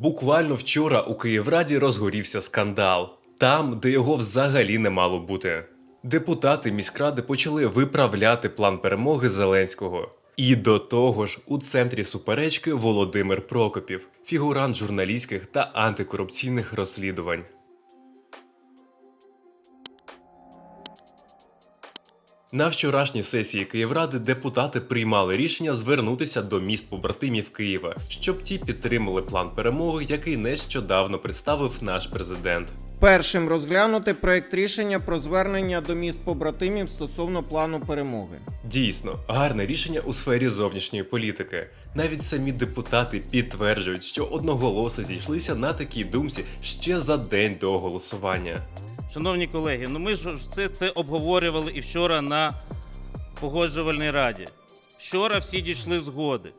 Буквально вчора у Київраді розгорівся скандал, там, де його взагалі не мало бути. Депутати міськради почали виправляти план перемоги Зеленського. І до того ж, у центрі суперечки Володимир Прокопів, фігурант журналістських та антикорупційних розслідувань. На вчорашній сесії Київради депутати приймали рішення звернутися до міст побратимів Києва, щоб ті підтримали план перемоги, який нещодавно представив наш президент. Першим розглянути проект рішення про звернення до міст побратимів стосовно плану перемоги. Дійсно, гарне рішення у сфері зовнішньої політики. Навіть самі депутати підтверджують, що одноголосно зійшлися на такій думці ще за день до голосування. Шановні колеги, ну ми ж це, це обговорювали і вчора на погоджувальній раді. Вчора всі дійшли згоди.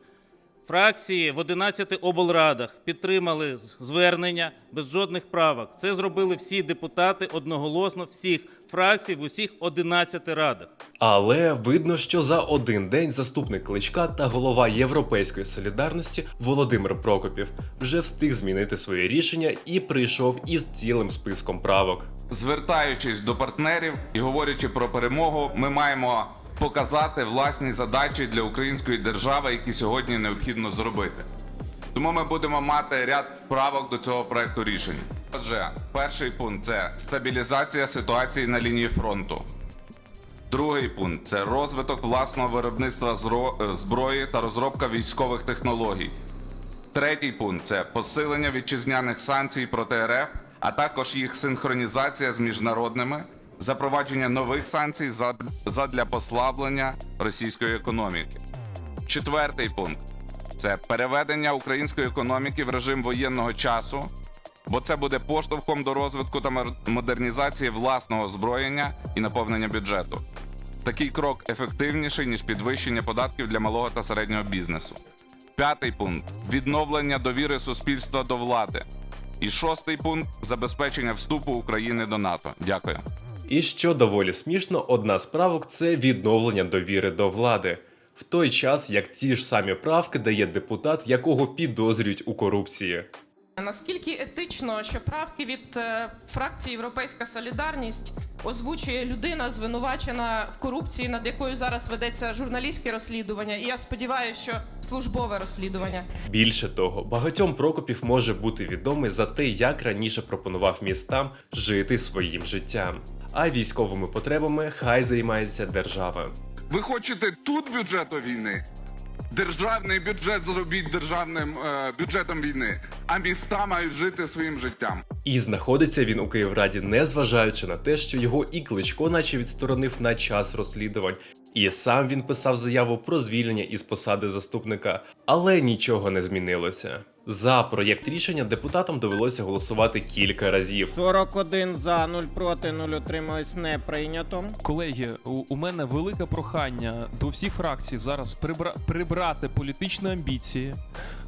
Фракції в 11 облрадах підтримали звернення без жодних правок. Це зробили всі депутати одноголосно всіх фракцій в усіх 11 радах. Але видно, що за один день заступник кличка та голова Європейської солідарності Володимир Прокопів вже встиг змінити своє рішення і прийшов із цілим списком правок. Звертаючись до партнерів і говорячи про перемогу, ми маємо показати власні задачі для української держави, які сьогодні необхідно зробити. Тому ми будемо мати ряд правок до цього проекту рішень. Отже, перший пункт це стабілізація ситуації на лінії фронту. Другий пункт це розвиток власного виробництва е, зброї та розробка військових технологій. Третій пункт це посилення вітчизняних санкцій проти РФ, а також їх синхронізація з міжнародними, запровадження нових санкцій зад- задля послаблення російської економіки. Четвертий пункт це переведення української економіки в режим воєнного часу, бо це буде поштовхом до розвитку та модернізації власного озброєння і наповнення бюджету. Такий крок ефективніший ніж підвищення податків для малого та середнього бізнесу. П'ятий пункт відновлення довіри суспільства до влади. І шостий пункт забезпечення вступу України до НАТО. Дякую. І що доволі смішно, одна з правок це відновлення довіри до влади. В той час, як ці ж самі правки дає депутат, якого підозрюють у корупції. Наскільки етично, що правки від е, фракції Європейська Солідарність озвучує людина, звинувачена в корупції, над якою зараз ведеться журналістське розслідування, і я сподіваюся, що службове розслідування. Більше того, багатьом Прокопів може бути відомий за те, як раніше пропонував містам жити своїм життям. А військовими потребами хай займається держава. Ви хочете тут бюджету війни? Державний бюджет зробіть державним е, бюджетом війни, а міста мають жити своїм життям. І знаходиться він у Київраді, не зважаючи на те, що його і кличко, наче відсторонив на час розслідувань, і сам він писав заяву про звільнення із посади заступника, але нічого не змінилося. За проєкт рішення депутатам довелося голосувати кілька разів. 41 за, 0 проти, 0 утримались не прийнято. Колеги, у, у мене велике прохання до всіх фракцій зараз прибра, прибрати політичні амбіції.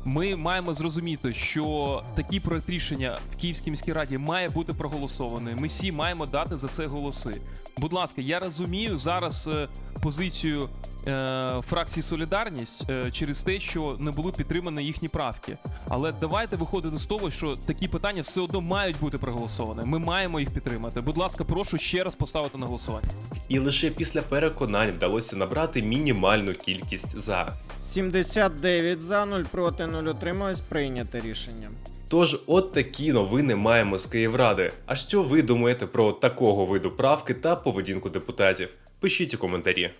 Ми маємо зрозуміти, що такий проект рішення в Київській міській раді має бути проголосований. Ми всі маємо дати за це голоси. Будь ласка, я розумію зараз е, позицію е, фракції Солідарність е, через те, що не були підтримані їхні правки. Але давайте виходити з того, що такі питання все одно мають бути проголосовані. Ми маємо їх підтримати. Будь ласка, прошу ще раз поставити на голосування. І лише після переконань вдалося набрати мінімальну кількість за. 79 за, 0 проти, 0 утримались прийняте рішення. Тож, от такі новини маємо з Київради. А що ви думаєте про такого виду правки та поведінку депутатів? Пишіть у коментарі.